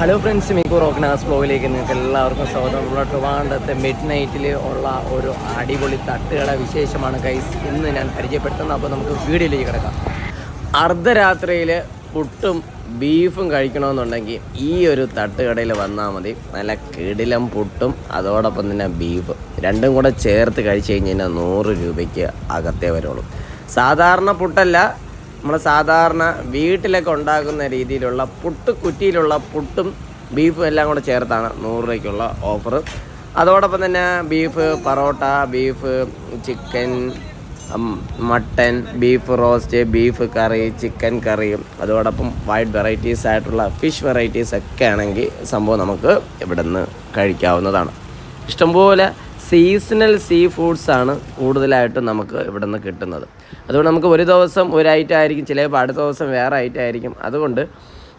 Hello friends മിക്കു റോക്കനാസ് ബ്ലോഗിലേക്ക് നിങ്ങൾക്ക് എല്ലാവർക്കും സ്വാഗതം. നമ്മുടെ ട്രിവാണ്ടത്തെ മിഡ് നൈറ്റിൽ ഉള്ള ഒരു അടിപൊളി തട്ടുകട വിശേഷമാണ് കൈസ് ഇന്ന് ഞാൻ പരിചയപ്പെടുത്തുന്നത്. അപ്പോൾ നമുക്ക് വീഡിയോയിലേക്ക് കിടക്കാം. അർദ്ധരാത്രിയിൽ പുട്ടും ബീഫും കഴിക്കണമെന്നുണ്ടെങ്കിൽ ഈ ഒരു തട്ടുകടയിൽ വന്നാൽ മതി. നല്ല കിടിലം പുട്ടും അതോടൊപ്പം തന്നെ ബീഫ് രണ്ടും കൂടെ ചേർത്ത് കഴിച്ച് കഴിഞ്ഞ് കഴിഞ്ഞാൽ നൂറ് രൂപയ്ക്ക് അകത്തേ വരുള്ളൂ സാധാരണ പുട്ടല്ല നമ്മൾ സാധാരണ വീട്ടിലൊക്കെ ഉണ്ടാക്കുന്ന രീതിയിലുള്ള പുട്ട് കുറ്റിയിലുള്ള പുട്ടും ബീഫും എല്ലാം കൂടെ ചേർത്താണ് നൂറ് രൂപയ്ക്കുള്ള ഓഫർ അതോടൊപ്പം തന്നെ beef parotta beef chicken mutton beef roast beef curry chicken കറിയും അതോടൊപ്പം വൈഡ് വെറൈറ്റീസ് ആയിട്ടുള്ള ഫിഷ് വെറൈറ്റീസ് ഒക്കെ ആണെങ്കിൽ സംഭവം നമുക്ക് ഇവിടെ നിന്ന് കഴിക്കാവുന്നതാണ്. ഇഷ്ടംപോലെ സീസണൽ സീ ഫുഡ്സ് ആണ് കൂടുതലായിട്ടും നമുക്ക് ഇവിടെ നിന്ന് കിട്ടുന്നത്. അതുകൊണ്ട് നമുക്ക് ഒരു ദിവസം ഒരു ഐറ്റം ആയിരിക്കും ചിലപ്പോൾ അടുത്ത ദിവസം വേറെ ഐറ്റം ആയിരിക്കും. അതുകൊണ്ട്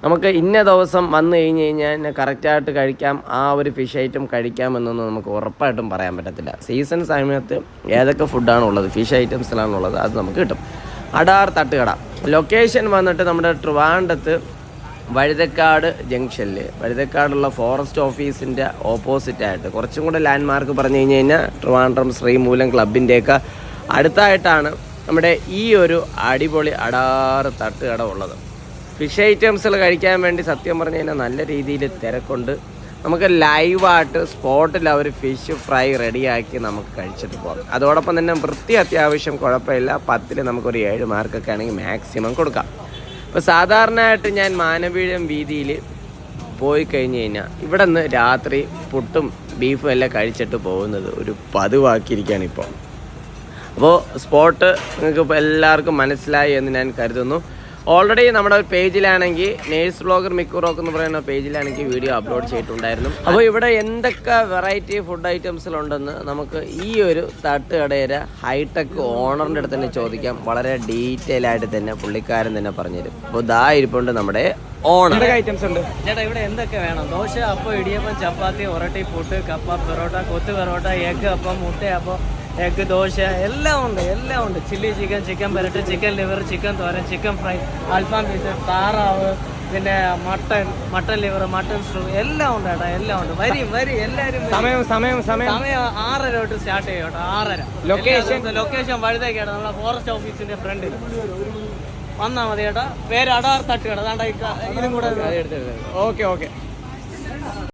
നമുക്ക് ഇന്ന ദിവസം വന്നു കഴിഞ്ഞ് കഴിഞ്ഞാൽ കറക്റ്റായിട്ട് കഴിക്കാം ആ ഒരു ഫിഷ് ഐറ്റം കഴിക്കാം എന്നൊന്നും നമുക്ക് ഉറപ്പായിട്ടും പറയാൻ പറ്റത്തില്ല. സീസൺ സമയത്ത് ഏതൊക്കെ ഫുഡാണ് ഉള്ളത് ഫിഷ് ഐറ്റംസിലാണുള്ളത് അത് നമുക്ക് കിട്ടും. അടാർ തട്ടുകട. ലൊക്കേഷൻ വന്നിട്ട് നമ്മുടെ ട്രിവാൻഡത്ത് വഴുതക്കാട് ജംഗ്ഷനിൽ വഴുതക്കാടുള്ള ഫോറസ്റ്റ് ഓഫീസിന്റെ ഓപ്പോസിറ്റായിട്ട് കുറച്ചും കൂടെ ലാൻഡ് മാർക്ക് പറഞ്ഞു കഴിഞ്ഞ് കഴിഞ്ഞാൽ ട്രിവാൻഡ്രം ശ്രീമൂലം ക്ലബിന്റെയൊക്കെ അടുത്തായിട്ടാണ് നമ്മുടെ ഈ ഒരു അടിപൊളി അടാറ് തട്ടുകട ഉള്ളത്. ഫിഷ് ഐറ്റംസുകൾ കഴിക്കാൻ വേണ്ടി സത്യം പറഞ്ഞു കഴിഞ്ഞാൽ നല്ല രീതിയിൽ തിരക്കുണ്ട്. നമുക്ക് ലൈവായിട്ട് സ്പോട്ടിൽ അവർ ഫിഷ് ഫ്രൈ റെഡിയാക്കി നമുക്ക് കഴിച്ചിട്ട് പോകാം അതോടൊപ്പം തന്നെ വൃത്തി അത്യാവശ്യം കുഴപ്പമില്ല. പത്തിൽ നമുക്കൊരു ഏഴ് മാർക്കൊക്കെ ആണെങ്കിൽ മാക്സിമം കൊടുക്കാം. ഇപ്പോൾ സാധാരണയായിട്ട് ഞാൻ മാനവീഴം വീതിയിൽ പോയി കഴിഞ്ഞ് കഴിഞ്ഞാൽ ഇവിടെ നിന്ന് രാത്രി പുട്ടും ബീഫും എല്ലാം കഴിച്ചിട്ട് പോകുന്നത് ഒരു പതിവാക്കിയിരിക്കുകയാണ് ഇപ്പോൾ. അപ്പോൾ സ്പോട്ട് നിങ്ങൾക്ക് എല്ലാവർക്കും മനസ്സിലായി എന്ന് ഞാൻ കരുതുന്നു. ഓൾറെഡി നമ്മുടെ പേജിലാണെങ്കിൽ നേഴ്സ് ബ്ലോഗർ മിക്കുറോക്ക് എന്ന് പറയുന്ന പേജിലാണെങ്കിൽ വീഡിയോ അപ്ലോഡ് ചെയ്തിട്ടുണ്ടായിരുന്നു. അപ്പോൾ ഇവിടെ എന്തൊക്കെ വെറൈറ്റി ഫുഡ് ഐറ്റംസിലുണ്ടെന്ന് നമുക്ക് ഈ ഒരു തട്ടുകടയുടെ ഹൈടെക് ഓണറിന്റെ അടുത്ത് തന്നെ ചോദിക്കാം. വളരെ ഡീറ്റെയിൽ ആയിട്ട് തന്നെ പുള്ളിക്കാരൻ തന്നെ പറഞ്ഞുതരും. അപ്പോൾ ദാ ഇരിപ്പുണ്ട് നമ്മുടെ ഓണർ ഐറ്റംസ് ഉണ്ട്? ചേട്ടാ ഇവിടെ എന്തൊക്കെ വേണം? ദോശ അപ്പം ഇടിയപ്പം ചപ്പാത്തി ഒരട്ടി പുട്ട് കപ്പ പെറോട്ട കൊത്ത് പെറോട്ട എഗ് അപ്പം മുട്ടയപ്പം എഗ് ദോശ എല്ലാം ഉണ്ട് എല്ലാം ഉണ്ട്. Chilli chicken chicken പെരട്ട് chicken liver chicken thoran chicken fry അൽഫാം പീസ് താറാവ് പിന്നെ mutton mutton liver mutton stew എല്ലാം ഉണ്ട് കേട്ടോ എല്ലാം ഉണ്ട്. വരും വരും എല്ലാവരും സമയം സമയം സമയം. സമയം ആറര തൊട്ട് സ്റ്റാർട്ട് ചെയ്യും കേട്ടോ ആറര. ലൊക്കേഷൻ ലൊക്കേഷൻ വഴുതേക്കാണ് നമ്മളെ ഫോറസ്റ്റ് ഓഫീസിന്റെ ഫ്രണ്ടിൽ വന്നാ മതി കേട്ടോ പേര് അടാർ തട്ടുകട. അതാണ്ട് ഈ ക- ഇതും കൂടെ ഓക്കെ ഓക്കെ